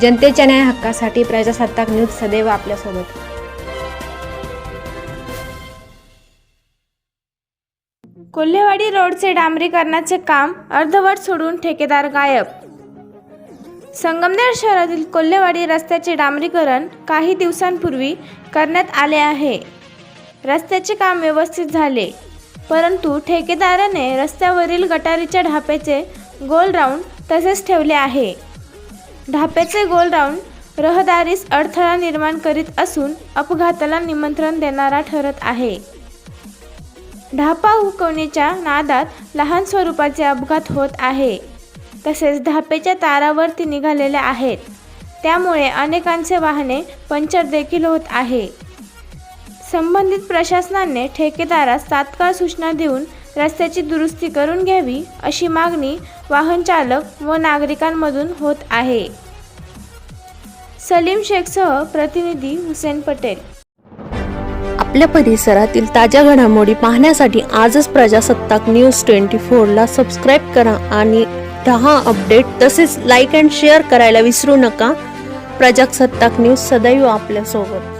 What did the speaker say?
जनतेच्या न्याय हक्कासाठी प्रजासत्ताक न्यूज सदैव आपल्यासोबत. कोल्हेवाडी रोडचे डांबरीकरणाचे काम अर्धवट सोडून ठेकेदार गायब. संगमनेर शहरातील कोल्हेवाडी रस्त्याचे डांबरीकरण काही दिवसांपूर्वी करण्यात आले आहे. रस्त्याचे काम व्यवस्थित झाले परंतु ठेकेदाराने रस्त्यावरील गटारीच्या ढाप्याचे गोल राऊंड तसेच ठेवले आहे. ढाप्याचे गोल राऊंड रहदारीस अडथळा निर्माण करीत असून अपघाताला निमंत्रण देणारा ठरत आहे. ढापा हुकवणीच्या नादात लहान स्वरूपाचे अपघात होत आहे. तसेच ढापेच्या तारावरती निघालेल्या आहेत. त्यामुळे अनेकांचे वाहने पंक्चर देखील होत आहे. संबंधित प्रशासनाने ठेकेदारास तात्काळ सूचना देऊन रस्त्याची दुरुस्ती करून घ्यावी अशी मागणी वाहन चालक व नागरिकांमधून होत आहे. सलीम शेखसह प्रतिनिधी हुसेन पटेल. आपल्या परिसरातील ताज्या घडामोडी पाहण्यासाठी आजच प्रजासत्ताक न्यूज ट्वेंटी फोरला सबस्क्राईब करा आणि रहा अपडेट. तसेच लाईक अँड शेअर करायला विसरू नका. प्रजासत्ताक न्यूज सदैव आपल्यासोबत.